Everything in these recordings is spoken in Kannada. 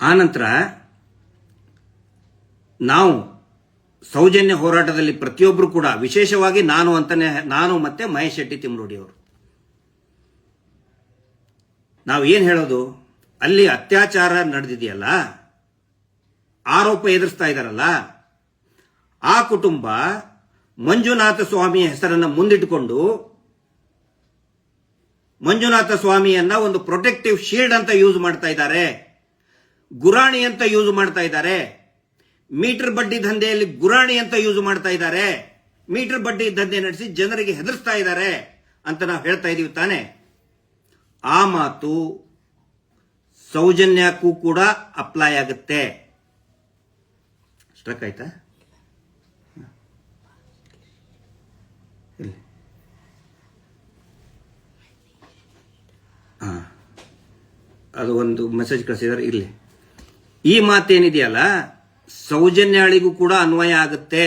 ಆನಂತರ ನಾವು ಸೌಜನ್ಯ ಹೋರಾಟದಲ್ಲಿ ಪ್ರತಿಯೊಬ್ಬರು ಕೂಡ, ವಿಶೇಷವಾಗಿ ನಾನು ಅಂತಾನೆ, ನಾನು ಮತ್ತೆ ಮಹೇಶ್ ಶೆಟ್ಟಿ ತಿಮ್ರೋಡಿ ಅವರು. ನಾವು ಏನು ಹೇಳೋದು? ಅಲ್ಲಿ ಅತ್ಯಾಚಾರ ನಡೆದಿದೆಯಲ್ಲ? ಆರೋಪ ಎದುರಿಸ್ತಾ ಇದ್ದಾರಲ್ಲ ಆ ಕುಟುಂಬ ಮಂಜುನಾಥ ಸ್ವಾಮಿಯ ಹೆಸರನ್ನ ಮುಂದಿಟ್ಟುಕೊಂಡು ಮಂಜುನಾಥ ಸ್ವಾಮಿಯನ್ನ ಒಂದು ಪ್ರೊಟೆಕ್ಟಿವ್ ಶೀಲ್ಡ್ ಅಂತ ಯೂಸ್ ಮಾಡ್ತಾ ಇದ್ದಾರೆ. ಗುರಾಣಿ ಅಂತ ಯೂಸ್ ಮಾಡ್ತಾ ಇದ್ದಾರೆ. ಮೀಟರ್ ಬಡ್ಡಿ ದಂಧೆಯಲ್ಲಿ ಗುರಾಣಿ ಅಂತ ಯೂಸ್ ಮಾಡ್ತಾ ಇದ್ದಾರೆ. ಮೀಟರ್ ಬಡ್ಡಿ ದಂಧೆ ನಡೆಸಿ ಜನರಿಗೆ ಹೆದರ್ಸ್ತಾ ಇದ್ದಾರೆ ಅಂತ ನಾವು ಹೇಳ್ತಾ ಇದೀವಿ ತಾನೆ. ಆ ಮಾತು ಸೌಜನ್ಯಕ್ಕೂ ಕೂಡ ಅಪ್ಲೈ ಆಗುತ್ತೆ. ಸ್ಟ್ರಕ್ ಆಯ್ತಾ? ಇಲ್ಲಿ. ಅದು ಒಂದು ಮೆಸೇಜ್ ಕಳಿಸಿದಾರೆ ಇರ್ಲಿ ಈ ಮಾತೇನಿದೆಯಲ್ಲ? ಸೌಜನ್ಯಾಳಿಗೂ ಕೂಡ ಅನ್ವಯ ಆಗುತ್ತೆ.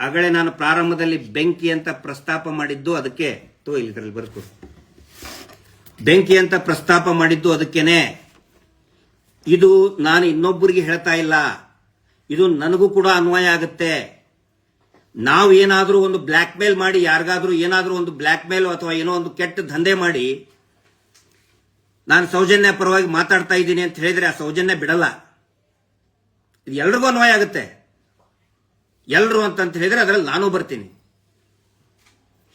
ಆಗಲೇ ನಾನು ಪ್ರಾರಂಭದಲ್ಲಿ ಬೆಂಕಿ ಅಂತ ಪ್ರಸ್ತಾಪ ಮಾಡಿದ್ದು ಅದಕ್ಕೆ, ತೋ ಇಲ್ಲಿ ಬರ್ಕೊಡು ಬೆಂಕಿ ಅಂತ ಪ್ರಸ್ತಾಪ ಮಾಡಿದ್ದು ಅದಕ್ಕೇನೆ. ಇದು ನಾನು ಇನ್ನೊಬ್ಬರಿಗೆ ಹೇಳ್ತಾ ಇಲ್ಲ. ಇದು ನನಗೂ ಕೂಡ ಅನ್ವಯ ಆಗುತ್ತೆ. ನಾವು ಏನಾದರೂ ಒಂದು ಬ್ಲ್ಯಾಕ್ ಮೇಲ್ ಮಾಡಿ, ಯಾರಿಗಾದ್ರೂ ಏನಾದರೂ ಒಂದು ಬ್ಲ್ಯಾಕ್ ಮೇಲ್ ಅಥವಾ ಏನೋ ಒಂದು ಕೆಟ್ಟ ದಂಧೆ ಮಾಡಿ ನಾನು ಸೌಜನ್ಯ ಪರವಾಗಿ ಮಾತಾಡ್ತಾ ಇದ್ದೀನಿ ಅಂತ ಹೇಳಿದ್ರೆ ಆ ಸೌಜನ್ಯ ಬಿಡಲ್ಲ. ಇದು ಎಲ್ರಿಗೂ ಅನ್ವಯ ಆಗುತ್ತೆ. ಎಲ್ರು ಅಂತಂತ ಹೇಳಿದ್ರೆ ಅದರಲ್ಲಿ ನಾನು ಬರ್ತೀನಿ.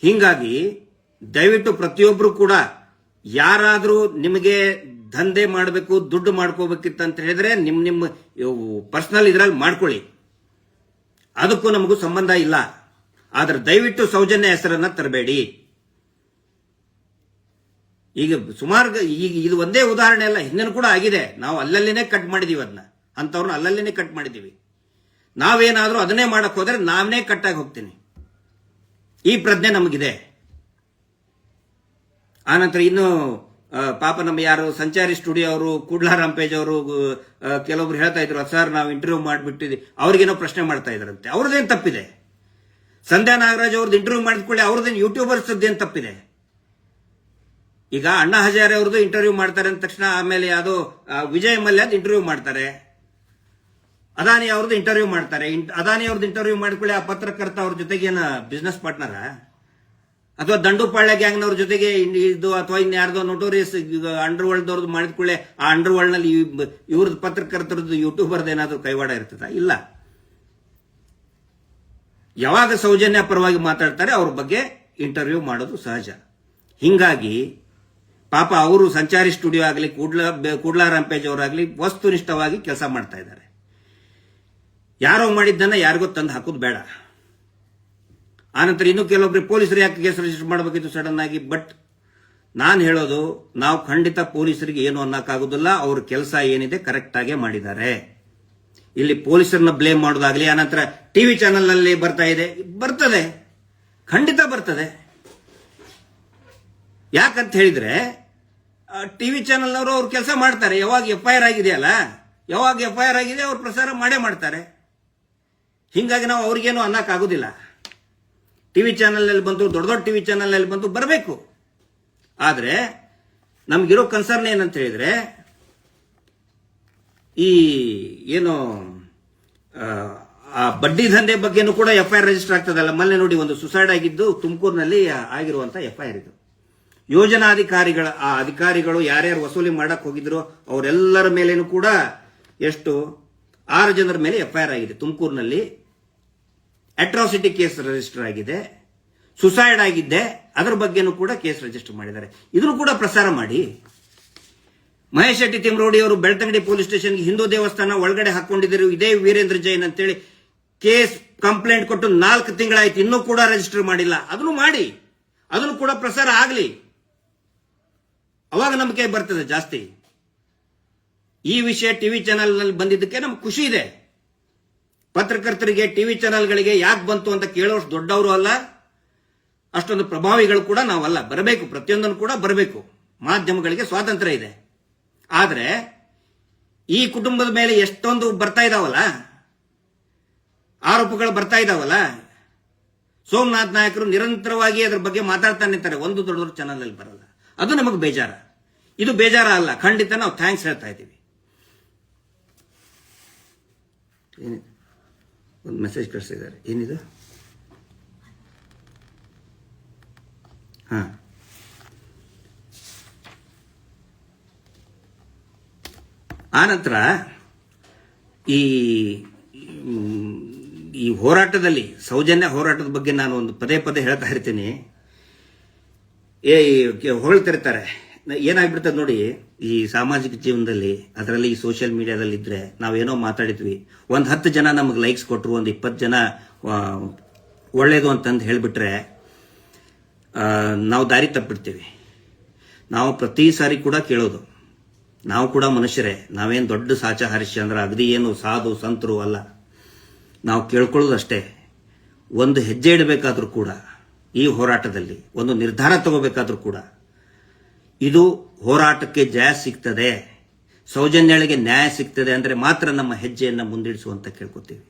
ಹೀಗಾಗಿ, ದಯವಿಟ್ಟು ಪ್ರತಿಯೊಬ್ಬರು ಕೂಡ ಯಾರಾದರೂ ನಿಮಗೆ ದಂಧೆ ಮಾಡಬೇಕು, ದುಡ್ಡು ಮಾಡ್ಕೋಬೇಕಿತ್ತಂತ ಹೇಳಿದ್ರೆ ನಿಮ್ಮ ನಿಮ್ಮ ಪರ್ಸನಲ್ ಇದರಲ್ಲಿ ಮಾಡ್ಕೊಳ್ಳಿ. ಅದಕ್ಕೂ ನಮಗೂ ಸಂಬಂಧ ಇಲ್ಲ. ಆದರೆ ದಯವಿಟ್ಟು ಸೌಜನ್ಯ ಹೆಸರನ್ನ ತರಬೇಡಿ. ಈಗ ಸುಮಾರು ಈಗ ಇದು ಒಂದೇ ಉದಾಹರಣೆ ಅಲ್ಲ, ಹಿಂದಿನ ಕೂಡ ಆಗಿದೆ. ನಾವು ಅಲ್ಲಲ್ಲಿನೇ ಕಟ್ ಮಾಡಿದೀವಿ ಅದನ್ನ ಅಂತವ್ರನ್ನ ಅಲ್ಲಲ್ಲಿನೇ ಕಟ್ ಮಾಡಿದೀವಿ. ನಾವೇನಾದರೂ ಅದನ್ನೇ ಮಾಡಕ್ಕೆ ಹೋದ್ರೆ ನಾವೇ ಕಟ್ಟಾಗಿ ಹೋಗ್ತೀನಿ. ಈ ಪ್ರಜ್ಞೆ ನಮಗಿದೆ. ಆನಂತರ ಇನ್ನು ಪಾಪ ನಮ್ಮ ಯಾರು ಸಂಚಾರಿ ಸ್ಟುಡಿಯೋ ಅವರು ಕೂಡ್ಲಾ ಪೇಜ್ ಅವರು ಕೆಲವೊಬ್ರು ಹೇಳ್ತಾ ಇದ್ರು ಸರ್ ನಾವು ಇಂಟರ್ವ್ಯೂ ಮಾಡಿಬಿಟ್ಟಿದ್ವಿ. ಅವ್ರಿಗೇನೋ ಪ್ರಶ್ನೆ ಮಾಡ್ತಾ ಇದ್ರಂತೆ ಅವ್ರದ್ದೇನು ತಪ್ಪಿದೆ? ಸಂಧ್ಯಾ ನಾಗರಾಜ್ ಅವ್ರದ್ದು ಇಂಟರ್ವ್ಯೂ ಮಾಡಿದ್ಕೊಳ್ಳಿ ಅವ್ರದ್ದೇನು ಯೂಟ್ಯೂಬರ್ಸ್ ತಪ್ಪಿದೆ? ಈಗ ಅಣ್ಣಾ ಹಜಾರೆ ಅವ್ರದ್ದು ಇಂಟರ್ವ್ಯೂ ಮಾಡ್ತಾರೆ ಅಂದ ತಕ್ಷಣ ಆಮೇಲೆ ಅದು ವಿಜಯ್ ಮಲ್ಯದ ಇಂಟರ್ವ್ಯೂ ಮಾಡ್ತಾರೆ. ಅದಾನಿ ಅವ್ರದ್ದು ಇಂಟರ್ವ್ಯೂ ಮಾಡ್ತಾರೆ. ಅದಾನಿ ಅವ್ರದ್ದು ಇಂಟರ್ವ್ಯೂ ಮಾಡ್ಕೊಳ್ಳಿ ಆ ಪತ್ರಕರ್ತ ಅವ್ರ ಏನ ಬಿಸ್ನೆಸ್ ಪಾರ್ಟ್ನರ ಅಥವಾ ದಂಡುಪಾಳ್ಯ ಗ್ಯಾಂಗ್ನವ್ರ ಜೊತೆಗೆ ಇನ್- ಇದು ಅಥವಾ ಇನ್ಯಾರ್ದೋ ನೋಟೋರಿಯಸ್ ಅಂಡರ್ ಅವ್ರದ್ದು ಮಾಡಿದ್ಕೊಳ್ಳೆ ಆ ಅಂಡರ್ ವರ್ಲ್ಡ್ನಲ್ಲಿ ಇವ್- ಇವ್ರದ್ದು ಪತ್ರಕರ್ತರದ್ದು ಯೂಟ್ಯೂಬರ್ದು ಏನಾದರೂ ಕೈವಾಡ ಇರ್ತದ? ಇಲ್ಲ. ಯಾವಾಗ ಸೌಜನ್ಯ ಪರವಾಗಿ ಮಾತಾಡ್ತಾರೆ ಅವ್ರ ಬಗ್ಗೆ ಇಂಟರ್ವ್ಯೂ ಮಾಡೋದು ಸಹಜ. ಹಿಂಗಾಗಿ ಪಾಪ ಅವರು ಸಂಚಾರಿ ಸ್ಟುಡಿಯೋ ಆಗಲಿ, ಕೂಡ್ಲ ಕೂಡ್ಲಾ ರಾಂಪೇಜ್ ಅವರಾಗಲಿ ವಸ್ತುನಿಷ್ಠವಾಗಿ ಕೆಲಸ ಮಾಡ್ತಾ ಇದ್ದಾರೆ. ಯಾರೋ ಮಾಡಿದ್ದನ್ನ ಯಾರಿಗೋ ತಂದು ಹಾಕೋದು ಬೇಡ. ಆನಂತರ ಇನ್ನು ಕೆಲವೊಬ್ರು ಪೊಲೀಸರು ಯಾಕೆ ಕೇಸ್ ರಿಜಿಸ್ಟರ್ ಮಾಡಬೇಕಿತ್ತು ಸಡನ್ ಆಗಿ? ಬಟ್ ನಾನು ಹೇಳೋದು, ನಾವು ಖಂಡಿತ ಪೊಲೀಸರಿಗೆ ಏನು ಅನ್ನಕ್ಕಾಗೋದಿಲ್ಲ, ಅವ್ರ ಕೆಲಸ ಏನಿದೆ ಕರೆಕ್ಟ್ ಆಗೇ ಮಾಡಿದ್ದಾರೆ. ಇಲ್ಲಿ ಪೊಲೀಸರನ್ನ ಬ್ಲೇಮ್ ಮಾಡೋದಾಗ್ಲಿ ಆನಂತರ ಟಿವಿ ಚಾನೆಲ್ನಲ್ಲಿ ಬರ್ತಾ ಇದೆ, ಬರ್ತದೆ. ಖಂಡಿತ ಬರ್ತದೆ. ಯಾಕಂತ ಹೇಳಿದ್ರೆ ಟಿವಿ ಚಾನೆಲ್ನವರು ಅವ್ರು ಕೆಲಸ ಮಾಡ್ತಾರೆ. ಯಾವಾಗ ಎಫ್ ಐ ಆರ್ ಆಗಿದೆಯಲ್ಲ ಯಾವಾಗ ಎಫ್ ಐ ಆರ್ ಆಗಿದೆ ಅವ್ರು ಪ್ರಸಾರ ಮಾಡೇ ಮಾಡ್ತಾರೆ. ಹಿಂಗಾಗಿ ನಾವು ಅವ್ರಿಗೇನು ಅನ್ನಕ್ಕಾಗೋದಿಲ್ಲ ಟಿವಿ ಚಾನೆಲ್ನಲ್ಲಿ ಬಂತು ದೊಡ್ಡ ದೊಡ್ಡ ಟಿವಿ ಚಾನೆಲ್ನಲ್ಲಿ ಬಂತು ಬರಬೇಕು. ಆದರೆ ನಮಗಿರೋ ಕನ್ಸರ್ನ್ ಏನಂತ ಹೇಳಿದ್ರೆ ಈ ಏನು ಆ, ಬಡ್ಡಿ ದಂಧೆ ಬಗ್ಗೆನೂ ಕೂಡ ಎಫ್ ಐ ರಿಜಿಸ್ಟರ್ ಆಗ್ತದಲ್ಲ. ಮೊನ್ನೆ ನೋಡಿ ಒಂದು ಸುಸೈಡ್ ಆಗಿದ್ದು ತುಮಕೂರಿನಲ್ಲಿ ಆಗಿರುವಂಥ ಎಫ್ ಐ ಇದು. ಯೋಜನಾಧಿಕಾರಿಗಳ, ಆ ಅಧಿಕಾರಿಗಳು ಯಾರ್ಯಾರು ವಸೂಲಿ ಮಾಡಕ್ ಹೋಗಿದ್ರು ಅವರೆಲ್ಲರ ಮೇಲೇನು ಕೂಡ ಎಷ್ಟು ಆರು ಜನರ ಮೇಲೆ ಎಫ್ಐಆರ್ ಆಗಿದೆ. ತುಮಕೂರಿನಲ್ಲಿ ಅಟ್ರಾಸಿಟಿ ಕೇಸ್ ರಿಜಿಸ್ಟರ್ ಆಗಿದೆ ಸುಸೈಡ್ ಆಗಿದ್ದೆ, ಅದರ ಬಗ್ಗೆನೂ ಕೂಡ ಕೇಸ್ ರಿಜಿಸ್ಟರ್ ಮಾಡಿದ್ದಾರೆ. ಇದನ್ನು ಕೂಡ ಪ್ರಸಾರ ಮಾಡಿ. ಮಹೇಶ್ ಶೆಟ್ಟಿ, ತಿಮ್ರೋಡಿ ಅವರು ಬೆಳ್ತಂಗಡಿ ಪೊಲೀಸ್ ಸ್ಟೇಷನ್ಗೆ ಹಿಂದೂ ದೇವಸ್ಥಾನ ಒಳಗಡೆ ಹಾಕೊಂಡಿದ್ದರು, ಇದೇ ವೀರೇಂದ್ರ ಜೈನ್ ಅಂತೇಳಿ ಕೇಸ್ ಕಂಪ್ಲೇಂಟ್ ಕೊಟ್ಟು ನಾಲ್ಕು ತಿಂಗಳಾಯ್ತು, ಇನ್ನೂ ಕೂಡ ರಿಜಿಸ್ಟರ್ ಮಾಡಿಲ್ಲ. ಅದನ್ನು ಮಾಡಿ. ಅದನ್ನು ಕೂಡ ಪ್ರಸಾರ ಆಗಲಿ. ಅವಾಗ ನಂಬಿಕೆ ಬರ್ತದೆ ಜಾಸ್ತಿ. ಈ ವಿಷಯ ಟಿವಿ ಚಾನೆಲ್ನಲ್ಲಿ ಬಂದಿದ್ದಕ್ಕೆ ನಮ್ಗೆ ಖುಷಿ ಇದೆ. ಪತ್ರಕರ್ತರಿಗೆ ಟಿವಿ ಚಾನೆಲ್ಗಳಿಗೆ ಯಾಕೆ ಬಂತು ಅಂತ ಕೇಳೋಷ್ಟು ದೊಡ್ಡವರು ಅಲ್ಲ, ಅಷ್ಟೊಂದು ಪ್ರಭಾವಿಗಳು ಕೂಡ ನಾವಲ್ಲ. ಬರಬೇಕು, ಪ್ರತಿಯೊಂದನ್ನು ಕೂಡ ಬರಬೇಕು. ಮಾಧ್ಯಮಗಳಿಗೆ ಸ್ವಾತಂತ್ರ್ಯ ಇದೆ. ಆದರೆ, ಈ ಕುಟುಂಬದ ಮೇಲೆ ಎಷ್ಟೊಂದು ಬರ್ತಾ ಇದಾವಲ್ಲ, ಆರೋಪಗಳು ಬರ್ತಾ ಇದಾವಲ್ಲ, ಸೋಮನಾಥ್ ನಾಯಕರು ನಿರಂತರವಾಗಿ ಅದ್ರ ಬಗ್ಗೆ ಮಾತಾಡ್ತಾನೆ ಇರ್ತಾರೆ. ಒಂದು ದೊಡ್ಡ ಚಾನಲ್ ಅಲ್ಲಿ ಬರಲ್ಲ. ಅದು ನಮಗೆ ಬೇಜಾರ. ಇದು ಬೇಜಾರ ಅಲ್ಲ ಖಂಡಿತ ನಾವು ಥ್ಯಾಂಕ್ಸ್ ಹೇಳ್ತಾ ಇದ್ದೀವಿ. ಒಂದು ಮೆಸೇಜ್ ಕಳಿಸಿದ್ದಾರೆ ಏನಿದು? ಹಾಂ. ಆನಂತರ ಈ ಈ ಹೋರಾಟದಲ್ಲಿ, ಸೌಜನ್ಯ ಹೋರಾಟದ ಬಗ್ಗೆ ನಾನು ಒಂದು ಪದೇ ಪದೇ ಹೇಳ್ತಾ ಇರ್ತೀನಿ. ಏ ಹೊಗಳ್ತಿರ್ತಾರೆ ಏನಾಗ್ಬಿಡ್ತದೆ ನೋಡಿ, ಈ ಸಾಮಾಜಿಕ ಜೀವನದಲ್ಲಿ, ಅದರಲ್ಲಿ ಈ ಸೋಷಿಯಲ್ ಮೀಡಿಯಾದಲ್ಲಿ ಇದ್ರೆ ನಾವೇನೋ ಮಾತಾಡಿದ್ವಿ. ಒಂದು ಹತ್ತು ಜನ ನಮಗೆ ಲೈಕ್ಸ್ ಕೊಟ್ಟರು ಒಂದು ಇಪ್ಪತ್ತು ಜನ ಒಳ್ಳೇದು ಅಂತಂದು ಹೇಳಿಬಿಟ್ರೆ ನಾವು ದಾರಿ ತಪ್ಪಿಡ್ತೀವಿ. ನಾವು ಪ್ರತಿ ಸಾರಿ ಕೂಡ ಕೇಳೋದು. ನಾವು ಕೂಡ ಮನುಷ್ಯರೇ, ನಾವೇನು ದೊಡ್ಡ ಸಾಚ ಅಂದ್ರೆ ಅಗದಿ ಏನು ಸಾಧು, ಸಂತರು ಅಲ್ಲ. ನಾವು ಕೇಳ್ಕೊಳ್ಳೋದಷ್ಟೇ ಒಂದು ಹೆಜ್ಜೆ ಇಡಬೇಕಾದ್ರೂ ಕೂಡ, ಈ ಹೋರಾಟದಲ್ಲಿ, ಒಂದು ನಿರ್ಧಾರ ತಗೋಬೇಕಾದ್ರೂ ಕೂಡ ಇದು ಹೋರಾಟಕ್ಕೆ ಜಯ ಸಿಗ್ತದೆ, ಸೌಜನ್ಯಗಳಿಗೆ ನ್ಯಾಯ ಸಿಗ್ತದೆ ಅಂದರೆ ಮಾತ್ರ ನಮ್ಮ ಹೆಜ್ಜೆಯನ್ನು ಮುಂದಿಡಿಸುವಂತ ಕೇಳ್ಕೊತೀವಿ.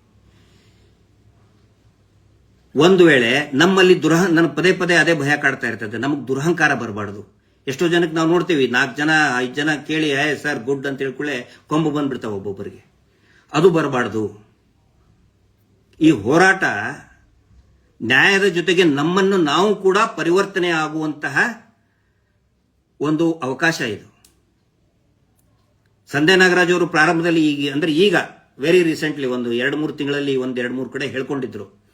ಒಂದು ವೇಳೆ ನಮ್ಮಲ್ಲಿ ದುರಹ ನನ್ನ ಪದೇ ಪದೇ ಅದೇ ಭಯ ಕಾಡ್ತಾ ಇರ್ತದೆ, ನಮಗೆ ದುರಹಂಕಾರ ಬರಬಾರ್ದು. ಎಷ್ಟೋ ಜನಕ್ಕೆ ನಾವು ನೋಡ್ತೀವಿ, ನಾಲ್ಕು ಜನ, ಐದು ಜನ ಕೇಳಿ, ಏ ಸರ್, ಗುಡ್ ಅಂತ ಹೇಳ್ಕೊಳ್ಳೆ ಕೊಂಬು ಬಂದ್ಬಿಡ್ತಾವೆ ಒಬ್ಬೊಬ್ಬರಿಗೆ. ಅದು ಬರಬಾರ್ದು. ಈ ಹೋರಾಟ ನ್ಯಾಯದ ಜೊತೆಗೆ ನಮ್ಮನ್ನು ನಾವು ಕೂಡ ಪರಿವರ್ತನೆ ಆಗುವಂತಹ ಒಂದು ಅವಕಾಶ ಇದು. ಸಂಧ್ಯಾ ನಾಗರಾಜ್ ಅವರು ಪ್ರಾರಂಭದಲ್ಲಿ ಈಗ ಅಂದ್ರೆ ಈಗ ವೆರಿ ರೀಸೆಂಟ್ಲಿ ಒಂದು ಎರಡು ಮೂರು ತಿಂಗಳಲ್ಲಿ ಒಂದು ಎರಡು ಮೂರು ಕಡೆ ಹೇಳ್ಕೊಂಡಿದ್ರು.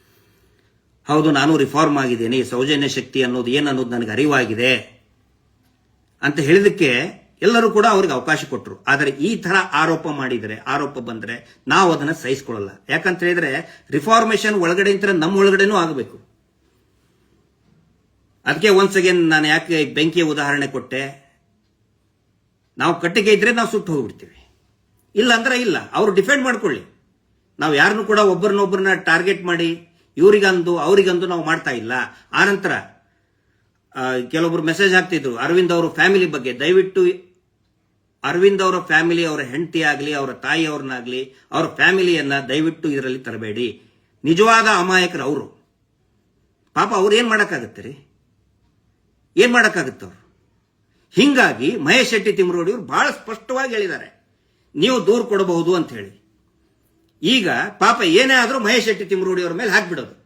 ಹೌದು, ನಾನು ರಿಫಾರ್ಮ್ ಆಗಿದ್ದೇನೆ ಸೌಜನ್ಯ ಶಕ್ತಿ ಅನ್ನೋದು ಏನು ಅನ್ನೋದು ನನಗೆ ಅರಿವಾಗಿದೆ ಅಂತ ಹೇಳಿದಕ್ಕೆ ಎಲ್ಲರೂ ಕೂಡ ಅವ್ರಿಗೆ ಅವಕಾಶ ಕೊಟ್ಟರು ಆದರೆ ಈ ತರ ಆರೋಪ ಮಾಡಿದರೆ, ಆರೋಪ ಬಂದ್ರೆ ನಾವು ಅದನ್ನ ಸಹಿಸ್ಕೊಳ್ಳಲ್ಲ. ಯಾಕಂತ ಹೇಳಿದ್ರೆ ರಿಫಾರ್ಮೇಷನ್ ಒಳಗಡೆ ನಮ್ಮ ಒಳಗಡೆನೂ ಆಗಬೇಕು. ಅದಕ್ಕೆ ಒನ್ಸ್ ಅಗೇನ್ ನಾನು ಯಾಕೆ ಬೆಂಕಿಯ ಉದಾಹರಣೆ ಕೊಟ್ಟೆ? ನಾವು ಕಟ್ಟಿಗೆ ಇದ್ರೆ ನಾವು ಸುಟ್ಟು ಹೋಗ್ಬಿಡ್ತೀವಿ. ಇಲ್ಲ ಅಂದ್ರೆ ಇಲ್ಲ, ಅವರು ಡಿಫೆಂಡ್ ಮಾಡ್ಕೊಳ್ಳಿ. ನಾವು ಯಾರನ್ನು ಕೂಡ ಒಬ್ಬರನ್ನೊಬ್ಬರನ್ನ ಟಾರ್ಗೆಟ್ ಮಾಡಿ, ಇವರಿಗಂದು, ಅವರಿಗಂದು ನಾವು ಮಾಡ್ತಾ ಇಲ್ಲ. ಆನಂತರ ಕೆಲವೊಬ್ರು ಮೆಸೇಜ್ ಹಾಕ್ತಿದ್ರು, ಅರವಿಂದ್ ಅವರ ಫ್ಯಾಮಿಲಿ ಬಗ್ಗೆ. ದಯವಿಟ್ಟು ಅರವಿಂದ್ ಅವರ ಫ್ಯಾಮಿಲಿ ಅವರ ಹೆಂಡತಿ ಆಗಲಿ, ಅವರ ತಾಯಿಯವ್ರನ್ನಾಗಲಿ ಅವರ ಫ್ಯಾಮಿಲಿಯನ್ನ ದಯವಿಟ್ಟು ಇದರಲ್ಲಿ ತರಬೇಡಿ. ನಿಜವಾದ ಅಮಾಯಕರು ಅವರು. ಪಾಪ ಅವ್ರು ಏನ್ ಮಾಡಕ್ಕಾಗತ್ತೆ ರೀ? ಏನ್ ಮಾಡಕ್ಕಾಗತ್ತೆ ಅವ್ರು? ಹಿಂಗಾಗಿ ಮಹೇಶ್ ಶೆಟ್ಟಿ ತಿಮ್ರೋಡಿ ಅವರು ಬಹಳ ಸ್ಪಷ್ಟವಾಗಿ ಹೇಳಿದ್ದಾರೆ. ನೀವು ದೂರು ಕೊಡಬಹುದು ಅಂತ ಹೇಳಿ. ಈಗ ಪಾಪ ಏನೇ ಆದರೂ ಮಹೇಶ್ ಶೆಟ್ಟಿ ತಿಮ್ರೋಡಿ ಅವರ ಮೇಲೆ ಹಾಕ್ಬಿಡೋದು.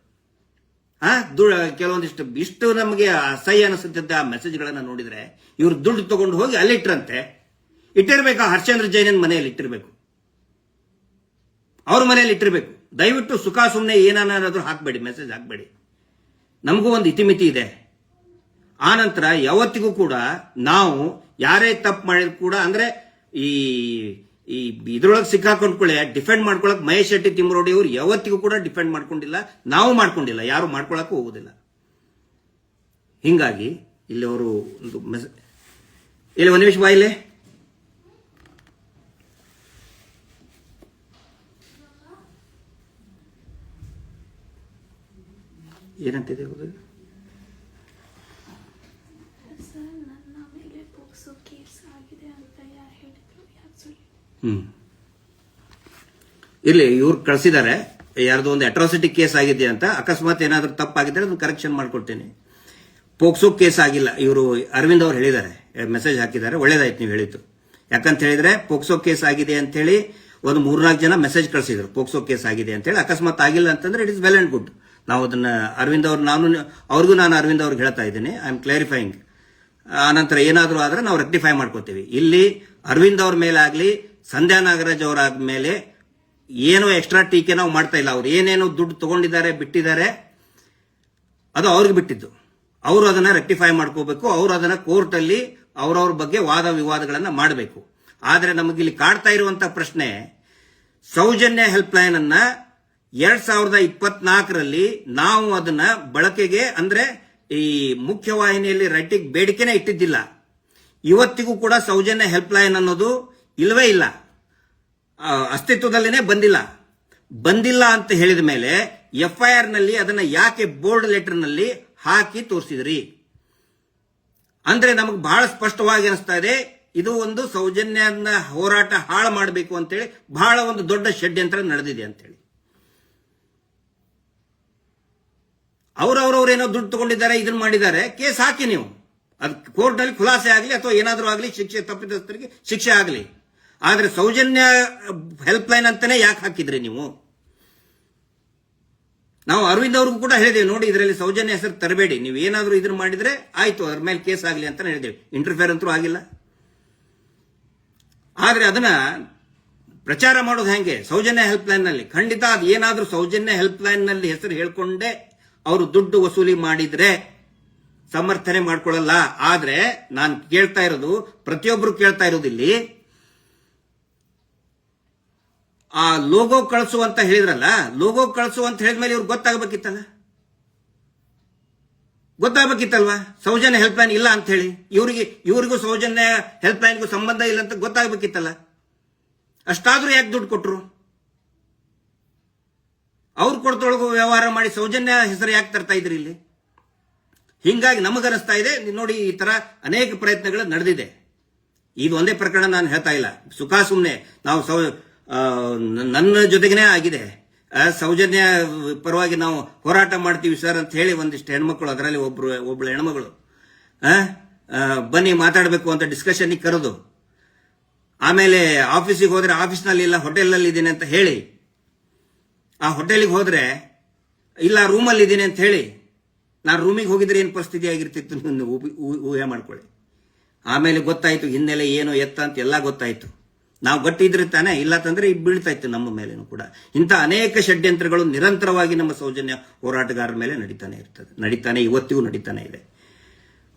ಆ ದುಡ್ಡು ಕೆಲವೊಂದಿಷ್ಟು ಇಷ್ಟು ನಮಗೆ ಅಸಹ್ಯ ಅನಿಸುತ್ತಿದ್ದ ಆ ಮೆಸೇಜ್ಗಳನ್ನು ನೋಡಿದ್ರೆ ಇವರು ದುಡ್ಡು ತಗೊಂಡು ಹೋಗಿ ಅಲ್ಲಿಟ್ರಂತೆ. ಇಟ್ಟಿರ್ಬೇಕು, ಆ ಹರ್ಷೇಂದ್ರ ಜೈನನ್ ಮನೆಯಲ್ಲಿ ಇಟ್ಟಿರಬೇಕು. ಅವ್ರ ಮನೆಯಲ್ಲಿ ಇಟ್ಟಿರಬೇಕು. ದಯವಿಟ್ಟು ಸುಖ ಸುಮ್ಮನೆ ಏನಾದ್ರು ಹಾಕ್ಬೇಡಿ ಮೆಸೇಜ್ ಹಾಕ್ಬೇಡಿ. ನಮಗೂ ಒಂದು ಇತಿಮಿತಿ ಇದೆ. ಆ ನಂತರ ಯಾವತ್ತಿಗೂ ಕೂಡ ನಾವು ಯಾರೇ ತಪ್ಪು ಮಾಡಿದ್ರು ಕೂಡ, ಅಂದ್ರೆ ಈ ಈ ಇದ್ರೊಳಗೆ ಸಿಕ್ಕಾಕೊಂಡ್ಕೊಳ್ಳೆ ಡಿಫೆಂಡ್ ಮಾಡ್ಕೊಳಕ್ ಮಹೇಶ್ ಶೆಟ್ಟಿ ತಿಮ್ಮರೋಡಿ ಅವರು ಯಾವತ್ತಿಗೂ ಕೂಡ ಡಿಫೆಂಡ್ ಮಾಡ್ಕೊಂಡಿಲ್ಲ, ನಾವು ಮಾಡ್ಕೊಂಡಿಲ್ಲ, ಯಾರು ಮಾಡ್ಕೊಳಕ್ಕೂ ಹೋಗುದಿಲ್ಲ. ಹಿಂಗಾಗಿ, ಇಲ್ಲಿ ಅವರು ಒಂದು ಮೆಸ, ಇಲ್ಲಿ ಒಂದು ನಿಮಿಷ ಬಾಯಿಲೆ ಏನಂತಿದೆ ಹೌದು ಸರ್ ನನ್ನ ಮೇಲೆ ಪೋಕ್ಸೋ ಕೇಸ್ ಆಗಿದೆ ಅಂತ ಯಾರು ಹೇಳಿದ್ರು ಯಾಕೆ ಸುಳ್ಳು ಹ್ಮ್ ಇರ್ಲಿ ಇವ್ರು ಕಳ್ಸಿದ್ದಾರೆ, ಯಾರ್ದೋ ಒಂದು ಅಟ್ರಾಸಿಟಿ ಕೇಸ್ ಆಗಿದೆ ಅಂತ, ಅಕಸ್ಮಾತ್ ಏನಾದರೂ ತಪ್ಪಾಗಿದ್ರೆ ಅದನ್ನು ಕರೆಕ್ಷನ್ ಮಾಡ್ಕೊಡ್ತೀನಿ. ಪೋಕ್ಸೋ ಕೇಸ್ ಆಗಿಲ್ಲ, ಇವರು ಅರವಿಂದ್ ಅವ್ರು ಹೇಳಿದ್ದಾರೆ ಮೆಸೇಜ್ ಹಾಕಿದ್ದಾರೆ, ಒಳ್ಳೇದಾಯ್ತು ನೀವು ಹೇಳಿದ್ದು. ಯಾಕಂತ ಹೇಳಿದ್ರೆ ಪೋಕ್ಸೋ ಕೇಸ್ ಆಗಿದೆ ಅಂತ ಹೇಳಿ ಒಂದು ಮೂರ್ನಾಲ್ಕು ಜನ ಮೆಸೇಜ್ ಕಳಿಸಿದ್ರು ಪೋಕ್ಸೋ ಕೇಸ್ ಆಗಿದೆ ಅಂತ ಹೇಳಿ ಅಕಸ್ಮಾತ್ ಆಗಿಲ್ಲ ಅಂತಂದ್ರೆ it is well and good ನಾವು ಅದನ್ನ ಅರವಿಂದ್ ಅವ್ರು, ನಾನು, ಅವ್ರಿಗೂ ನಾನು ಅರವಿಂದ್ ಅವ್ರಿಗೆ ಹೇಳ್ತಾ ಇದ್ದೀನಿ ಐ ಆಮ್ ಕ್ಲಾರಿಫೈಯಿಂಗ್ ಆನಂತರ ಏನಾದರೂ ಆದ್ರೆ ನಾವು ರೆಕ್ಟಿಫೈ ಮಾಡ್ಕೋತೀವಿ. ಇಲ್ಲಿ ಅರವಿಂದ್ ಅವ್ರ ಮೇಲೆ ಆಗಲಿ ಸಂಧ್ಯಾ ನಾಗರಾಜ್ ಅವರ ಮೇಲೆ ಏನೋ ಎಕ್ಸ್ಟ್ರಾ ಟೀಕೆ ನಾವು ಮಾಡ್ತಾ ಇಲ್ಲ. ಅವ್ರು ಏನೇನೋ ದುಡ್ಡು ತಗೊಂಡಿದ್ದಾರೆ, ಬಿಟ್ಟಿದ್ದಾರೆ, ಅದು ಅವ್ರಿಗೆ ಬಿಟ್ಟಿದ್ದು. ಅವರು ಅದನ್ನ ರೆಕ್ಟಿಫೈ ಮಾಡ್ಕೋಬೇಕು, ಅವರು ಅದನ್ನ ಕೋರ್ಟಲ್ಲಿ ಅವರವ್ರ ಬಗ್ಗೆ ವಾದ ವಿವಾದಗಳನ್ನು ಮಾಡಬೇಕು. ಆದರೆ ನಮಗೆ ಇಲ್ಲಿ ಕಾಡ್ತಾ ಇರುವಂತ ಪ್ರಶ್ನೆ, ಸೌಜನ್ಯ ಹೆಲ್ಪ್ ಲೈನ್ ಅನ್ನ ಎರಡ್ ಸಾವಿರದ ಇಪ್ಪತ್ನಾಲ್ಕರಲ್ಲಿ ನಾವು ಅದನ್ನ ಬಳಕೆಗೆ ಅಂದ್ರೆ ಈ ಮುಖ್ಯವಾಹಿನಿಯಲ್ಲಿ ರೈಟಿಗೆ ಬೇಡಿಕೆನೇ ಇಟ್ಟಿದ್ದಿಲ್ಲ. ಇವತ್ತಿಗೂ ಕೂಡ ಸೌಜನ್ಯ ಹೆಲ್ಪ್ ಲೈನ್ ಅನ್ನೋದು ಇಲ್ಲವೇ ಇಲ್ಲ. ಅಸ್ತಿತ್ವದಲ್ಲೇನೆ ಬಂದಿಲ್ಲ. ಬಂದಿಲ್ಲ ಅಂತ ಹೇಳಿದ ಮೇಲೆ ಎಫ್ ಐ ಆರ್ನಲ್ಲಿ ಅದನ್ನ ಯಾಕೆ ಬೋರ್ಡ್ ಲೆಟರ್ನಲ್ಲಿ ಹಾಕಿ ತೋರಿಸಿದ್ರಿ? ಅಂದ್ರೆ ನಮಗೆ ಬಹಳ ಸ್ಪಷ್ಟವಾಗಿ ಅನಿಸ್ತಾ ಇದೆ, ಇದು ಒಂದು ಸೌಜನ್ಯ ಹೋರಾಟ ಹಾಳು ಮಾಡಬೇಕು ಅಂತೇಳಿ, ಬಹಳ ಒಂದು ದೊಡ್ಡ ಷಡ್ಯಂತ್ರ ನಡೆದಿದೆ ಅಂತೇಳಿ. ಅವ್ರವ್ರವ್ರು ಏನೋ ದುಡ್ಡು ತಗೊಂಡಿದ್ದಾರೆ ಇದನ್ನ ಮಾಡಿದ್ದಾರೆ, ಕೇಸ್ ಹಾಕಿ ನೀವು. ಅದು ಕೋರ್ಟ್ನಲ್ಲಿ ಖುಲಾಸೆ ಆಗಲಿ ಅಥವಾ ಏನಾದರೂ ಆಗಲಿ ಶಿಕ್ಷೆ ತಪ್ಪಿತಸ್ಥರಿಗೆ ಶಿಕ್ಷೆ ಆಗಲಿ. ಆದ್ರೆ ಸೌಜನ್ಯ ಹೆಲ್ಪ್ ಲೈನ್ ಅಂತಾನೆ ಯಾಕೆ ಹಾಕಿದ್ರಿ ನೀವು? ನಾವು ಅರವಿಂದ್ ಅವ್ರಿಗೂ ಕೂಡ ಹೇಳಿದೇವೆ ನೋಡಿ ಇದರಲ್ಲಿ ಸೌಜನ್ಯ ಹೆಸರು ತರಬೇಡಿ. ನೀವು ಏನಾದರೂ ಇದನ್ನು ಮಾಡಿದ್ರೆ ಆಯ್ತು, ಅದ್ರ ಮೇಲೆ ಕೇಸ್ ಆಗಲಿ ಅಂತ ಹೇಳಿದ್ದೇವೆ. ಇಂಟರ್ಫೇರ್ ಅಂತೂ ಆಗಿಲ್ಲ. ಆದ್ರೆ ಅದನ್ನ ಪ್ರಚಾರ ಮಾಡೋದು ಹೆಂಗೆ? ಸೌಜನ್ಯ ಹೆಲ್ಪ್ ಲೈನ್ನಲ್ಲಿ. ಖಂಡಿತ ಅದು ಏನಾದರೂ ಸೌಜನ್ಯ ಹೆಲ್ಪ್ ಲೈನ್ನಲ್ಲಿ ಹೆಸರು ಹೇಳ್ಕೊಂಡೇ ಅವರು ದುಡ್ಡು ವಸೂಲಿ ಮಾಡಿದ್ರೆ ಸಮರ್ಥನೆ ಮಾಡ್ಕೊಳ್ಳಲ್ಲ. ಆದ್ರೆ ನಾನು ಕೇಳ್ತಾ ಇರೋದು ಪ್ರತಿಯೊಬ್ಬರು ಕೇಳ್ತಾ ಇರೋದು ಇಲ್ಲಿ ಆ ಲೋಗೋ ಕಳಿಸು ಅಂತ ಹೇಳಿದ್ರಲ್ಲ, ಲೋಗೋ ಕಳಿಸು ಅಂತ ಹೇಳಿದ್ಮೇಲೆ ಇವ್ರಿಗೆ ಗೊತ್ತಾಗಬೇಕಿತ್ತಲ್ಲ? ಗೊತ್ತಾಗಬೇಕಿತ್ತಲ್ವಾ? ಸೌಜನ್ಯ ಹೆಲ್ಪ್ ಲೈನ್ ಇಲ್ಲ ಅಂತ ಹೇಳಿ. ಇವರಿಗೆ, ಇವರಿಗೂ ಸೌಜನ್ಯ ಹೆಲ್ಪ್ ಲೈನ್ಗೂ ಸಂಬಂಧ ಇಲ್ಲ ಅಂತ ಗೊತ್ತಾಗಬೇಕಿತ್ತಲ್ಲ? ಅಷ್ಟಾದ್ರೂ ಯಾಕೆ ದುಡ್ಡು ಕೊಟ್ಟರು ಅವ್ರು ಕೊಡ್ತೊಳಗು ವ್ಯವಹಾರ ಮಾಡಿ ಸೌಜನ್ಯ ಹೆಸರು ಯಾಕೆ ತರ್ತಾ ಇದ್ರಿ ಇಲ್ಲಿ? ಹಿಂಗಾಗಿ ನಮಗನಿಸ್ತಾ ಇದೆ ನೋಡಿ ಈ ತರ ಅನೇಕ ಪ್ರಯತ್ನಗಳು ನಡೆದಿದೆ. ಇದು ಒಂದೇ ಪ್ರಕರಣ ನಾನು ಹೇಳ್ತಾ ಇಲ್ಲ. ಸುಖ ಸುಮ್ಮನೆ ನಾವು ಸೌ ನನ್ನ ಜೊತೆಗೇನೆ ಆಗಿದೆ. ಸೌಜನ್ಯ ಪರವಾಗಿ ನಾವು ಹೋರಾಟ ಮಾಡ್ತೀವಿ ಸರ್ ಅಂತ ಹೇಳಿ ಒಂದಿಷ್ಟು ಹೆಣ್ಮಕ್ಳು, ಅದರಲ್ಲಿ ಒಬ್ರು, ಒಬ್ಳು ಹೆಣ್ಮಗಳು. ಬನ್ನಿ ಮಾತಾಡಬೇಕು ಅಂತ ಡಿಸ್ಕಷನ್ಗೆ ಕರೆದು, ಆಮೇಲೆ ಆಫೀಸಿಗೆ ಹೋದರೆ ಆಫೀಸ್ನಲ್ಲಿ ಇಲ್ಲ ಹೋಟೆಲ್ನಲ್ಲಿ ಇದ್ದೀನಿ ಅಂತ ಹೇಳಿ, ಆ ಹೋಟೆಲಿಗೆ ಹೋದರೆ, ಇಲ್ಲ ರೂಮಲ್ಲಿ ಇದ್ದೀನಿ ಅಂತ ಹೇಳಿ, ನಾನು ರೂಮಿಗೆ ಹೋಗಿದ್ರೆ ಏನು ಪರಿಸ್ಥಿತಿ ಆಗಿರ್ತಿತ್ತು ಊಹೆ ಮಾಡ್ಕೊಳ್ಳಿ. ಆಮೇಲೆ ಗೊತ್ತಾಯ್ತು, ಹಿನ್ನೆಲೆ ಏನು ಎತ್ತ ಅಂತ ಎಲ್ಲ ಗೊತ್ತಾಯ್ತು. ನಾವು ಗಟ್ಟಿ ಇದ್ರೆ ತಾನೇ ಇಲ್ಲ ತಂದ್ರೆ ಬೀಳ್ತಾ ಇತ್ತು ನಮ್ಮ ಮೇಲೇನು ಕೂಡ. ಇಂಥ ಅನೇಕ ಷಡ್ಯಂತ್ರಗಳು ನಿರಂತರವಾಗಿ ನಮ್ಮ ಸೌಜನ್ಯ ಹೋರಾಟಗಾರರ ಮೇಲೆ ನಡೀತಾನೆ ಇರ್ತದೆ. ನಡೀತಾನೆ, ಇವತ್ತಿಗೂ ನಡೀತಾನೆ ಇದೆ.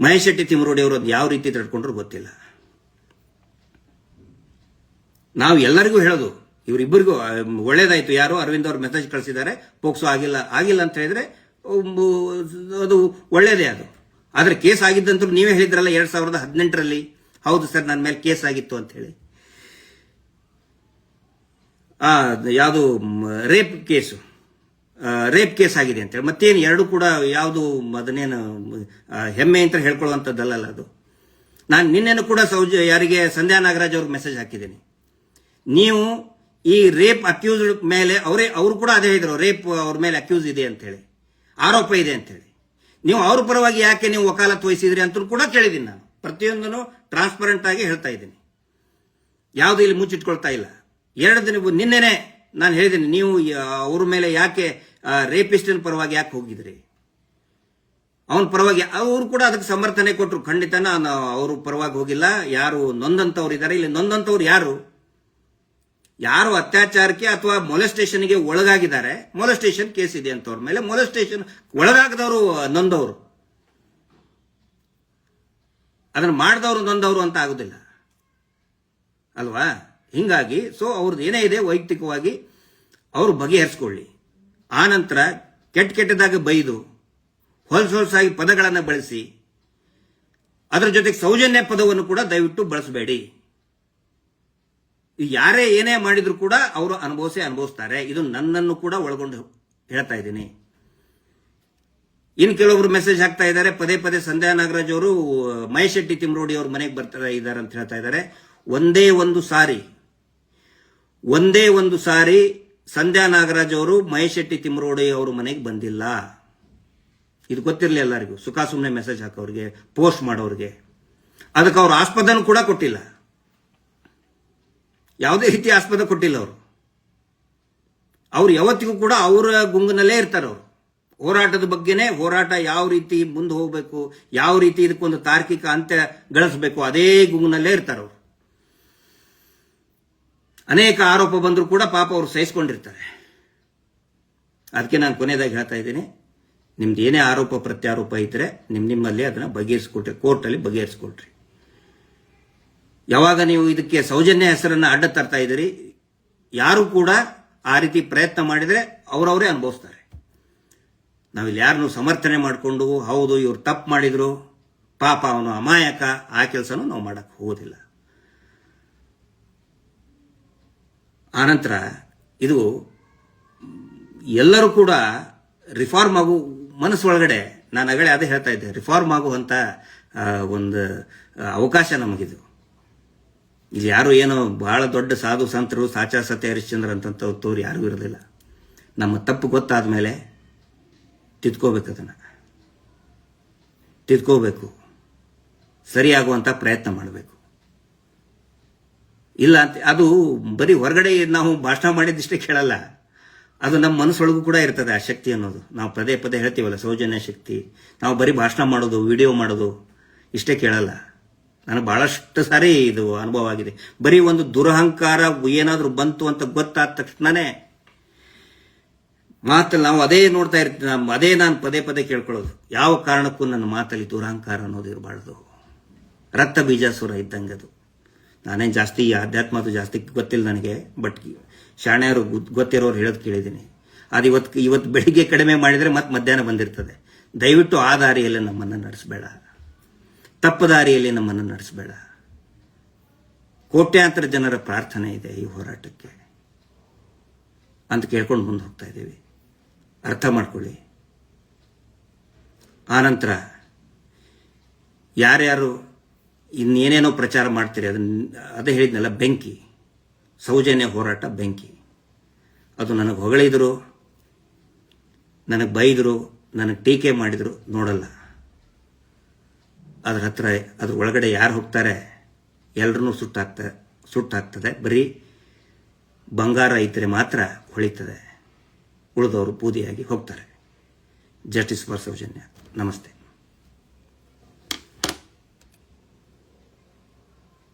ಮಹೇಶ್ ಶೆಟ್ಟಿ ತಿಮರೋಡಿ ಅವರು ಅದು ಯಾವ ರೀತಿ ತಡ್ಕೊಂಡ್ರು ಗೊತ್ತಿಲ್ಲ. ನಾವು ಎಲ್ಲರಿಗೂ ಹೇಳೋದು ಇವರಿಬ್ಬರಿಗೂ ಒಳ್ಳೇದಾಯ್ತು ಯಾರು ಅರವಿಂದ್ ಅವರು ಮೆಸೇಜ್ ಕಳಿಸಿದ್ದಾರೆ, ಪೋಕ್ಸೋ ಆಗಿಲ್ಲ ಆಗಿಲ್ಲ ಅಂತ ಹೇಳಿದ್ರೆ ಅದು ಒಳ್ಳೇದೇ ಅದು. ಆದ್ರೆ ಕೇಸ್ ಆಗಿದ್ದಂತೂ ನೀವೇ ಹೇಳಿದ್ರಲ್ಲ ಎರಡ್ ಸಾವಿರದ ಹದಿನೆಂಟರಲ್ಲಿ? ಹೌದು ಸರ್ ನನ್ನ ಮೇಲೆ ಕೇಸ್ ಆಗಿತ್ತು ಅಂತ ಹೇಳಿ. ಯಾವುದು ರೇಪ್ ಕೇಸು ರೇಪ್ ಕೇಸ್ ಆಗಿದೆ ಅಂತೇಳಿ ಮತ್ತೇನು ಎರಡು ಕೂಡ ಯಾವುದು ಅದನ್ನೇನು ಹೆಮ್ಮೆ ಅಂತ ಹೇಳ್ಕೊಳ್ಳುವಂಥದ್ದಲ್ಲ ಅದು. ನಾನು ನಿನ್ನೆನೂ ಕೂಡ ಸೌಜ, ಯಾರಿಗೆ, ಸಂಧ್ಯಾ ನಾಗರಾಜ್ ಅವ್ರಿಗೆ ಮೆಸೇಜ್ ಹಾಕಿದ್ದೀನಿ. ನೀವು ಈ ರೇಪ್ ಅಕ್ಯೂಸ್ ಮೇಲೆ, ಅವರೇ, ಅವರು ಕೂಡ ಅದೇ ಹೇಳಿದ್ರು ರೇಪ್ ಅವ್ರ ಮೇಲೆ ಅಕ್ಯೂಸ್ ಇದೆ ಅಂತೇಳಿ ಆರೋಪ ಇದೆ ಅಂತೇಳಿ ನೀವು ಅವ್ರ ಪರವಾಗಿ ಯಾಕೆ ನೀವು ವಕಾಲತ್ ವಹಿಸಿದ್ರಿ ಅಂತ ಕೂಡ ಕೇಳಿದ್ದೀನಿ ನಾನು. ಪ್ರತಿಯೊಂದನ್ನು ಟ್ರಾನ್ಸ್ಪರೆಂಟ್ ಆಗಿ ಹೇಳ್ತಾ ಇದ್ದೀನಿ. ಯಾವುದು ಇಲ್ಲಿ ಮುಚ್ಚಿಟ್ಕೊಳ್ತಾ ಇಲ್ಲ. ಎರಡು ದಿನ ನಿನ್ನೆನೆ ನಾನು ಹೇಳಿದ್ದೀನಿ, ನೀವು ಅವ್ರ ಮೇಲೆ ಯಾಕೆ ರೇಪಿಸ್ಟಿನ ಪರವಾಗಿ ಯಾಕೆ ಹೋಗಿದ್ರಿ? ಅವನ ಪರವಾಗಿ, ಅವರು ಕೂಡ ಅದಕ್ಕೆ ಸಮರ್ಥನೆ ಕೊಟ್ಟರು ಖಂಡಿತ ನಾನು ಅವರು ಪರವಾಗಿ ಹೋಗಿಲ್ಲ. ಯಾರು ನೊಂದಂತವ್ರು ಇದ್ದಾರೆ ಇಲ್ಲಿ ನೊಂದಂತವ್ರು ಯಾರು? ಯಾರು ಅತ್ಯಾಚಾರಕ್ಕೆ ಅಥವಾ ಮೊಲೆಸ್ಟೇಷನ್ಗೆ ಒಳಗಾಗಿದ್ದಾರೆ? ಮೊಲೆಸ್ಟೇಷನ್ ಕೇಸ್ ಇದೆ ಅಂತವ್ರ ಮೇಲೆ. ಮೊಲೆಸ್ಟೇಷನ್ ಒಳಗಾಗದವರು ನೊಂದವರು. ಅದನ್ನು ಮಾಡಿದವರು ನೊಂದವರು ಅಂತ ಆಗುದಿಲ್ಲ. ಅಲ್ವಾ? ಹಿಂಗಾಗಿ ಸೊ ಅವ್ರದ್ದು ಏನೇ ಇದೆ, ವೈಯಕ್ತಿಕವಾಗಿ ಅವರು ಬಗೆಹರಿಸ್ಕೊಳ್ಳಿ. ಆನಂತರ ಕೆಟ್ಟ ಕೆಟ್ಟದಾಗಿ ಬೈದು, ಹೊಲಸು ಹೊಲಸಾಗಿ ಪದಗಳನ್ನು ಬಳಸಿ, ಅದರ ಜೊತೆಗೆ ಸೌಜನ್ಯ ಪದವನ್ನು ಕೂಡ ದಯವಿಟ್ಟು ಬಳಸಬೇಡಿ. ಯಾರೇ ಏನೇ ಮಾಡಿದ್ರು ಕೂಡ ಅವರು ಅನುಭವಿಸೇ ಅನುಭವಿಸ್ತಾರೆ. ಇದು ನನ್ನನ್ನು ಕೂಡ ಒಳಗೊಂಡು ಹೇಳ್ತಾ ಇದ್ದೀನಿ. ಇನ್ನು ಕೆಲವೊಬ್ರು ಮೆಸೇಜ್ ಹಾಕ್ತಾ ಇದ್ದಾರೆ, ಪದೇ ಪದೇ ಸಂಧ್ಯಾ ನಾಗರಾಜ್ ಅವರು, ಮಹೇಶ್ ಶೆಟ್ಟಿ ತಿಮ್ರೋಡಿ ಅವ್ರ ಮನೆಗೆ ಬರ್ತಾ ಇದ್ದಾರೆ ಅಂತ ಹೇಳ್ತಾ ಇದ್ದಾರೆ. ಒಂದೇ ಒಂದು ಸಾರಿ ಒಂದೇ ಒಂದು ಸಾರಿ ಸಂಧ್ಯಾ ನಾಗರಾಜ್ ಅವರು ಮಹೇಶ್ ಶೆಟ್ಟಿ ಅವರು ಮನೆಗೆ ಬಂದಿಲ್ಲ. ಇದು ಗೊತ್ತಿರಲಿ ಎಲ್ಲರಿಗೂ. ಸುಖ ಸುಮ್ಮನೆ ಮೆಸೇಜ್ ಹಾಕೋರಿಗೆ ಪೋಸ್ಟ್ ಮಾಡೋರಿಗೆ. ಅದಕ್ಕೆ ಅವರು ಆಸ್ಪದನೂ ಕೂಡ ಕೊಟ್ಟಿಲ್ಲ. ಯಾವುದೇ ರೀತಿ ಆಸ್ಪದ ಕೊಟ್ಟಿಲ್ಲ ಅವರು. ಅವ್ರು ಯಾವತ್ತಿಗೂ ಕೂಡ ಅವರ ಗುಂಗಿನಲ್ಲೇ ಇರ್ತಾರೆ ಅವರು. ಹೋರಾಟದ ಬಗ್ಗೆನೇ ಹೋರಾಟ ಯಾವ ರೀತಿ ಮುಂದೆ ಹೋಗಬೇಕು, ಯಾವ ರೀತಿ ಇದಕ್ಕೊಂದು ತಾರ್ಕಿಕ ಅಂತ್ಯ ಗಳಿಸಬೇಕು, ಅದೇ ಗುಂಗಿನಲ್ಲೇ ಇರ್ತಾರೆ ಅವರು. ಅನೇಕ ಆರೋಪ ಬಂದರೂ ಕೂಡ ಪಾಪ ಅವರು ಸಹಿಸ್ಕೊಂಡಿರ್ತಾರೆ. ಅದಕ್ಕೆ ನಾನು ಕೊನೆಯದಾಗಿ ಹೇಳ್ತಾ ಇದ್ದೀನಿ. ನಿಮ್ದು ಏನೇ ಆರೋಪ, ಪ್ರತ್ಯಾರೋಪ ಇದ್ರೆ ನಿಮ್ ನಿಮ್ಮಲ್ಲಿ ಅದನ್ನ ಬಗೆಹರಿಸ್ಕೊಟ್ರಿ ಕೋರ್ಟಲ್ಲಿ ಬಗೆಹರಿಸ್ಕೊಟ್ರಿ ಯಾವಾಗ ನೀವು ಇದಕ್ಕೆ ಸೌಜನ್ಯ ಹೆಸರನ್ನ ಅಡ್ಡ ತರ್ತಾ ಇದ್ದೀರಿ, ಯಾರು ಕೂಡ ಆ ರೀತಿ ಪ್ರಯತ್ನ ಮಾಡಿದ್ರೆ ಅವರವರೇ ಅನುಭವಿಸ್ತಾರೆ. ನಾವಿಲ್ಲಿ ಯಾರನ್ನು ಸಮರ್ಥನೆ ಮಾಡಿಕೊಂಡು, ಹೌದು ಇವ್ರು ತಪ್ಪು ಮಾಡಿದ್ರು, ಪಾಪ ಅವನು ಅಮಾಯಕ, ಆ ಕೆಲಸನೂ ನಾವು ಮಾಡಕ್ ಹೋಗೋದಿಲ್ಲ. ಆನಂತರ ಇದು ಎಲ್ಲರೂ ಕೂಡ ರಿಫಾರ್ಮ್ ಆಗು ಮನಸ್ಸೊಳಗಡೆ ನಾನು ಅಗಳೆ ಅದೇ ಹೇಳ್ತಾ ಇದ್ದೆ, ರಿಫಾರ್ಮ್ ಆಗುವಂತ ಒಂದು ಅವಕಾಶ ನಮಗಿದು. ಇಲ್ಲಿ ಯಾರು ಏನೋ ಬಹಳ ದೊಡ್ಡ ಸಾಧು ಸಂತರು ಸಾಚಾ ಸತ್ಯ ಹರಿಶ್ಚಂದ್ರ ಅಂತಂತವ್ರು ಯಾರಿಗೂ ಇರೋದಿಲ್ಲ. ನಮ್ಮ ತಪ್ಪು ಗೊತ್ತಾದ ಮೇಲೆ ತಿದ್ಕೋಬೇಕು ಅದನ್ನು. ತಿದ್ಕೋಬೇಕು. ಸರಿಯಾಗುವಂಥ ಪ್ರಯತ್ನ ಮಾಡಬೇಕು. ಇಲ್ಲ ಅಂತ, ಅದು ಬರೀ ಹೊರಗಡೆ ನಾವು ಭಾಷಣ ಮಾಡಿದ್ದಿಷ್ಟೇ ಕೇಳಲ್ಲ. ಅದು ನಮ್ಮ ಮನಸ್ಸೊಳಗೂ ಕೂಡ ಇರ್ತದೆ ಆ ಶಕ್ತಿ ಅನ್ನೋದು. ನಾವು ಪದೇ ಪದೇ ಹೇಳ್ತೀವಲ್ಲ, ಸೌಜನ್ಯ ಶಕ್ತಿ. ನಾವು ಬರೀ ಭಾಷಣ ಮಾಡೋದು, ವಿಡಿಯೋ ಮಾಡೋದು, ಇಷ್ಟೇ ಕೇಳಲ್ಲ. ನನಗೆ ಬಹಳಷ್ಟು ಸಾರಿ ಇದು ಅನುಭವ ಆಗಿದೆ. ಬರೀ ಒಂದು ದುರಹಂಕಾರ ಏನಾದರೂ ಬಂತು ಅಂತ ಗೊತ್ತಾದ ತಕ್ಷಣನೇ ಮಾತಲ್ಲಿ ನಾವು ಅದೇ ನೋಡ್ತಾ ಇರ್ತೀವಿ. ನಮ್ಮ ಅದೇ ನಾನು ಪದೇ ಪದೇ ಕೇಳ್ಕೊಳ್ಳೋದು. ಯಾವ ಕಾರಣಕ್ಕೂ ನನ್ನ ಮಾತಲ್ಲಿ ದುರಹಂಕಾರ ಅನ್ನೋದು ಇರಬಾರ್ದು. ರಕ್ತ ಬೀಜಾಸುರ ಇದ್ದಂಗೆ ಅದು. ನಾನೇನು ಜಾಸ್ತಿ ಅಧ್ಯಾತ್ಮದು ಜಾಸ್ತಿ ಗೊತ್ತಿಲ್ಲ ನನಗೆ ಬಟ್ ಶಾಣೆಯವರು ಗೊತ್ತಿರೋರು ಹೇಳೋದು ಕೇಳಿದ್ದೀನಿ. ಅದು ಇವತ್ತು ಇವತ್ತು ಬೆಳಿಗ್ಗೆ ಕಡಿಮೆ ಮಾಡಿದರೆ ಮತ್ತೆ ಮಧ್ಯಾಹ್ನ ಬಂದಿರ್ತದೆ. ದಯವಿಟ್ಟು ಆ ದಾರಿಯಲ್ಲಿ ನಮ್ಮನ್ನು ನಡೆಸಬೇಡ. ತಪ್ಪು ದಾರಿಯಲ್ಲಿ ನಮ್ಮನ್ನು ನಡೆಸಬೇಡ. ಕೋಟ್ಯಾಂತರ ಜನರ ಪ್ರಾರ್ಥನೆ ಇದೆ ಈ ಹೋರಾಟಕ್ಕೆ. ಅಂತ ಕೇಳ್ಕೊಂಡು ಮುಂದೆ ಹೋಗ್ತಾ ಇದ್ದೀವಿ. ಅರ್ಥ ಮಾಡ್ಕೊಳ್ಳಿ. ಆನಂತರ, ಯಾರ್ಯಾರು ಇನ್ನೇನೇನೋ ಪ್ರಚಾರ ಮಾಡ್ತೀರಿ? ಅದನ್ನ ಅದೇ ಹೇಳಿದ್ನಲ್ಲ, ಬೆಂಕಿ. ಸೌಜನ್ಯ ಹೋರಾಟ, ಬೆಂಕಿ. ಅದು ನನಗೆ ಹೊಗಳಿದ್ರು, ನನಗೆ ಬೈದರು, ನನಗೆ ಟೀಕೆ ಮಾಡಿದ್ರು, ನೋಡಲ್ಲ. ಅದ್ರ ಹತ್ರ, ಅದ್ರ ಒಳಗಡೆ ಯಾರು ಹೋಗ್ತಾರೆ ಎಲ್ಲರನ್ನೂ ಸುಟ್ಟಾಗ್ತ, ಸುಟ್ಟಾಗ್ತದೆ. ಬರೀ ಬಂಗಾರ ಇದ್ದರೆ ಮಾತ್ರ ಹೊಳಿತದೆ. ಉಳಿದವರು ಬೂದಿಯಾಗಿ ಹೋಗ್ತಾರೆ. Justice for Soujanya. ನಮಸ್ತೆ.